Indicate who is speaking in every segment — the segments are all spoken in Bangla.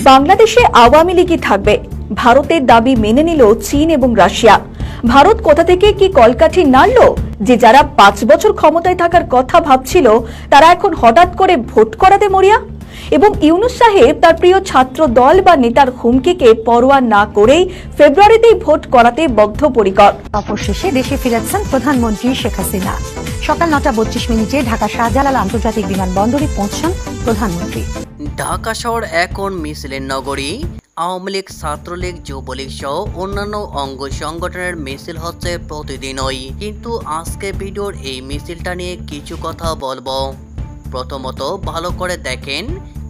Speaker 1: বাংলাদেশে আওয়ামী লীগই থাকবে। ভারতের দাবি মেনে নিল চীন এবং রাশিয়া। ভারত কোথা থেকে কি কলকাঠি নাড়ল? যে যারা পাঁচ বছর ক্ষমতায় থাকার কথা ভাবছিল, তারা এখন হঠাৎ করে ভোট করাতে মরিয়া? এবং ইউনুস সাহেব তার প্রিয় ছাত্র দল বা নেতার হুমকিকে পরোয়া না করেই ফেব্রুয়ারিতেই ভোট করাতে বদ্ধপরিকর।
Speaker 2: সফর শেষে দেশে ফিরেছেন প্রধানমন্ত্রী শেখ হাসিনা। সকাল নটা বত্রিশ মিনিটে ঢাকা শাহজালাল আন্তর্জাতিক বিমানবন্দরে পৌঁছান প্রধানমন্ত্রী।
Speaker 3: ঢাকা শহর এখন মিছিলের নগরী। আওয়ামী লীগ, ছাত্রলীগ, যুবলীগ সহ অন্যান্য অঙ্গ সংগঠনের মিছিল হচ্ছে প্রতিদিনই। কিন্তু আজকে ভিডিওর এই মিছিলটা নিয়ে কিছু কথা বলব। প্রথমত, ভালো করে দেখেন,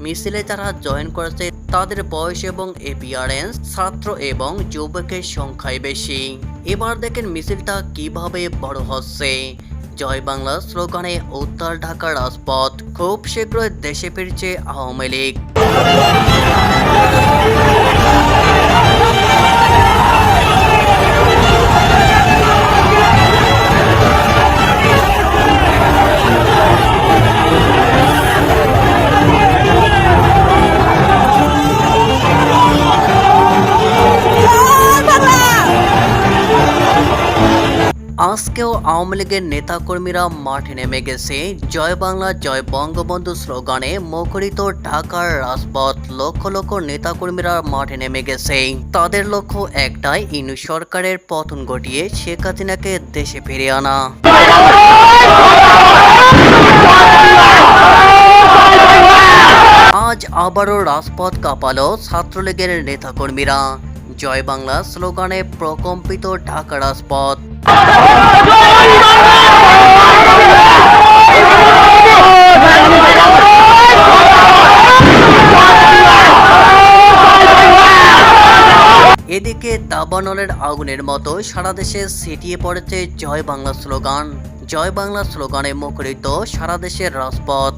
Speaker 3: মিছিলে যারা জয়েন করেছে তাদের বয়স এবং এপিয়ারেন্স ছাত্র এবং যুবকের সংখ্যায় বেশি। এবার দেখেন মিছিলটা কীভাবে বড় হচ্ছে। জয় বাংলা স্লোগানে উত্তর ঢাকার রাজপথ। খুব শীঘ্রই দেশে ফিরছে আওয়ামী লীগ। আওয়ামী লীগের নেতাকর্মীরা মাঠে নেমে গেছে। জয় বাংলা, জয় বঙ্গবন্ধু স্লোগানে মুখরিত ঢাকার রাজপথ। লক্ষ লক্ষ নেতাকর্মীরা মাঠে নেমে গেছে। তাদের লক্ষ্য একটাই, ইনু সরকারের পতন ঘটিয়ে শেখ হাসিনাকে দেশে ফিরে আনা। আজ আবারও রাজপথ কাঁপালো ছাত্রলীগের নেতাকর্মীরা। জয় বাংলা স্লোগানে প্রকম্পিত ঢাকা রাজপথ। এদিকে দাবানলের আগুনের মতো সারা দেশে ছিটিয়ে পড়েছে জয় বাংলা স্লোগান। জয় বাংলা স্লোগানে মুখরিত সারা দেশের রাজপথ।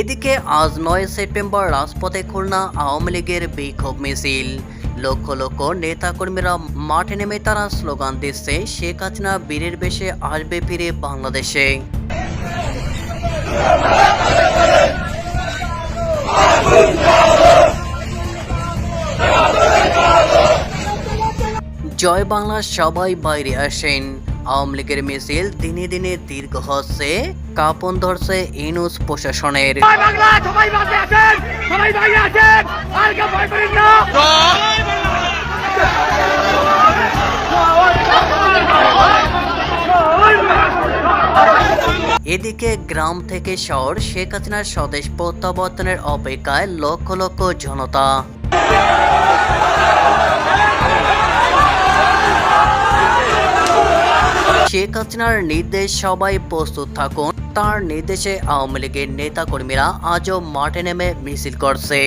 Speaker 3: এদিকে আজ নয় সেপ্টেম্বর রাজপথে খুলনা আওয়ামী লীগের বিক্ষোভ মিছিল। লক্ষ লক্ষ নেতাকর্মীরা মাঠে নেমে তারা স্লোগান দিচ্ছে, শেখ হাসিনা বীরের বেশে আসবে ফিরে বাংলাদেশে। জয় বাংলা, সবাই বাইরে আসেন। আওয়ামী লীগের মিছিল দিনে দিনে দীর্ঘ হচ্ছে। কাপন ধরছে ইনুস প্রশাসনের। এদিকে গ্রাম থেকে শহর শেখ হাসিনার স্বদেশ প্রত্যাবর্তনের অপেক্ষায় লক্ষ লক্ষ জনতা। শেখ হাসিনার নির্দেশ সবাই প্রস্তুত থাকুন। তার নির্দেশে আওয়ামী লীগের নেতা কর্মীরা আজও মাঠে নেমে মিছিল করছে।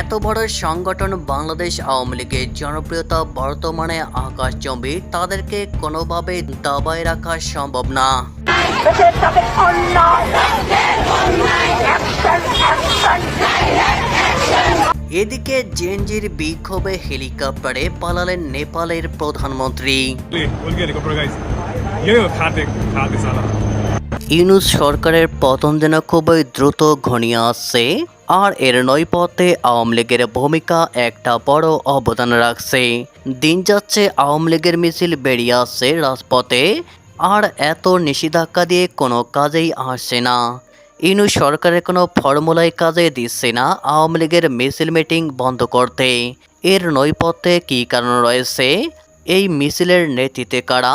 Speaker 3: এত বড় সংগঠন বাংলাদেশ আওয়ামী লীগের জনপ্রিয়তা বর্তমানে আকাশচম্বী তাদেরকে কোনোভাবে দাবায় রাখা সম্ভব না। দেশের সাথে অন্যায় এদিকে জেনজির বিক্ষোভে হেলিকপ্টারে পালালেন নেপালের প্রধানমন্ত্রী। ইউনুস সরকারের পতন যেন খুবই দ্রুত ঘনিয়ে আসছে, আর এর নৈপথে আওয়ামী লীগের ভূমিকা একটা বড় অবদান রাখছে। দিন যাচ্ছে আওয়ামী লীগের মিছিল বেরিয়ে আসছে রাজপথে আর এত নিষেধাজ্ঞা দিয়ে কোনো কাজেই আসছে না। ইনু সরকারের কোনো ফর্মুলাই কাজে দিচ্ছে না আওয়ামী লীগের মিছিল মিটিং বন্ধ করতে। এর নৈপথ্যে কী কারণ রয়েছে? এই মিছিলের নেতৃত্বে কারা?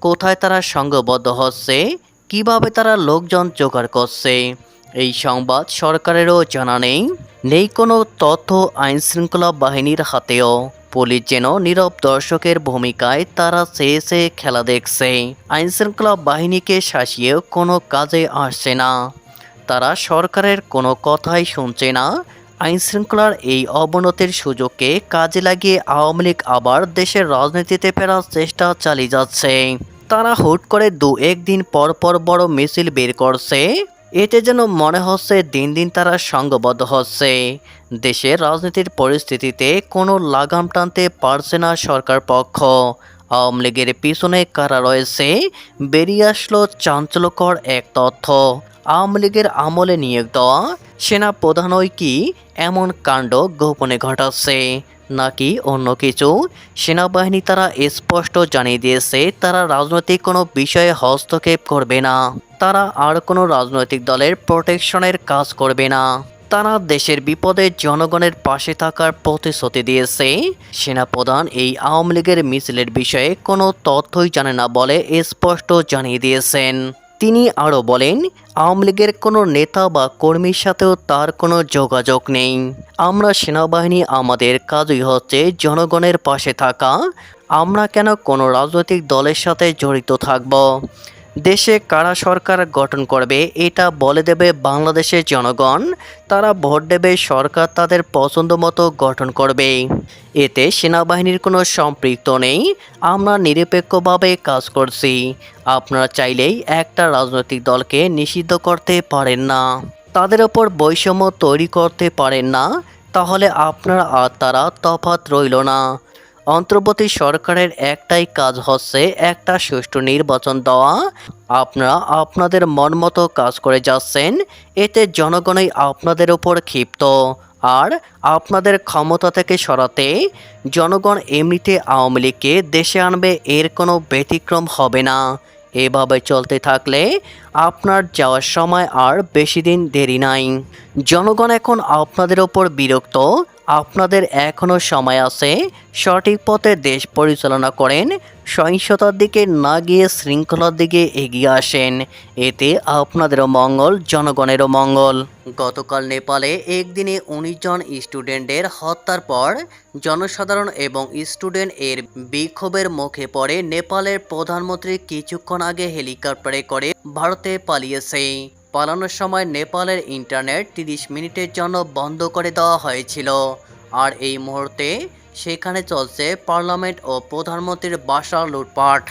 Speaker 3: কোথায় তারা সংঘবদ্ধ হচ্ছে? কীভাবে তারা লোকজন জোগাড় করছে? এই সংবাদ সরকারেরও জানা নেই। নেই কোনো তথ্য আইন শৃঙ্খলা বাহিনীর হাতেও। পুলিশ যেন নীরব দর্শকের ভূমিকায় তারা চেয়ে চেয়ে খেলা দেখছে। আইনশৃঙ্খলা বাহিনীকে শাসিয়েও কোনো কাজে আসছে না। তারা সরকারের কোনো কথাই শুনছে না। আইনশৃঙ্খলার এই অবনতির সুযোগকে কাজে লাগিয়ে আওয়ামী লীগ আবার দেশের রাজনীতিতে ফেরার চেষ্টা চালিয়ে যাচ্ছে। তারা হুট করে দু একদিন পর পর বড় মিছিল বের করছে। এতে যেন মনে হচ্ছে দিন দিন তারা সংঘবদ্ধ হচ্ছে। দেশের রাজনীতির পরিস্থিতিতে কোনো লাগাম টানতে পারছে না সরকার পক্ষ। আওয়ামী লীগের পিছনে কারা রয়েছে, বেরিয়ে আসলো চাঞ্চল্যকর এক তথ্য। আওয়ামী লীগের আমলে নিয়োগ দেওয়া সেনা প্রধানই কি, এমন কাণ্ড গোপনে ঘটাচ্ছে। নাকি অন্য কিছু? সেনাবাহিনী তারা স্পষ্ট জানিয়ে দিয়েছে, তারা রাজনৈতিক কোনো বিষয়ে হস্তক্ষেপ করবে না। তারা আর কোনো রাজনৈতিক দলের প্রোটেকশনের কাজ করবে না। তারা দেশের বিপদে জনগণের পাশে থাকার প্রতিশ্রুতি দিয়েছে। সেনাপ্রধান এই আওয়ামী লীগের মিছিলের বিষয়ে কোনো তথ্যই জানে না বলে স্পষ্ট জানিয়ে দিয়েছেন। তিনি আরও বলেন, আওয়ামী লীগের কোনো নেতা বা কর্মীর সাথেও তার কোনো যোগাযোগ নেই। আমরা সেনাবাহিনী আমাদের কাজই হচ্ছে জনগণের পাশে থাকা। আমরা কেন কোনো রাজনৈতিক দলের সাথে জড়িত থাকব? দেশে কারা সরকার গঠন করবে, এটা বলে দেবে বাংলাদেশের জনগণ। তারা ভোট দেবে, সরকার তাদের পছন্দ মতো গঠন করবে। এতে সেনাবাহিনীর কোনো সম্পৃক্ত নেই। আমরা নিরপেক্ষভাবে কাজ করছি। আপনারা চাইলেই একটা রাজনৈতিক দলকে নিষিদ্ধ করতে পারেন না। তাদের ওপর বৈষম্য তৈরি করতে পারেন না। তাহলে আপনারা আর তারা তফাৎ রইল না। অন্তর্বর্তী সরকারের একটাই কাজ হচ্ছে একটা সুষ্ঠু নির্বাচন দেওয়া। আপনারা আপনাদের মন মতো কাজ করে যাচ্ছেন, এতে জনগণই আপনাদের উপর ক্ষিপ্ত। আর আপনাদের ক্ষমতা থেকে সরাতে জনগণ এমনিতে আওয়ামী লীগকে দেশে আনবে এর কোনো ব্যতিক্রম হবে না। এভাবে চলতে থাকলে আপনার যাওয়ার সময় আর বেশি দিন দেরি নাই। জনগণ এখন আপনাদের ওপর বিরক্ত আপনাদের এখনও সময় আছে সঠিক পথে দেশ পরিচালনা করেন, সহিংসতার দিকে না গিয়ে শৃঙ্খলার দিকে এগিয়ে আসেন। এতে আপনাদেরও মঙ্গল, জনগণেরও মঙ্গল। গতকাল নেপালে একদিনে উনিশ জন স্টুডেন্টের হত্যার পর জনসাধারণ এবং স্টুডেন্ট এর বিক্ষোভের মুখে পড়ে নেপালের প্রধানমন্ত্রী কিছুক্ষণ আগে হেলিকপ্টারে করে ভারতে পালিয়েছে। পালানোর সময় নেপালের ইন্টারনেট তিরিশ মিনিটের জন্য বন্ধ করে দেওয়া হয়েছিল। আর এই মুহূর্তে সেখানে চলছে পার্লামেন্ট ও প্রধানমন্ত্রীর বাসা লুটপাট।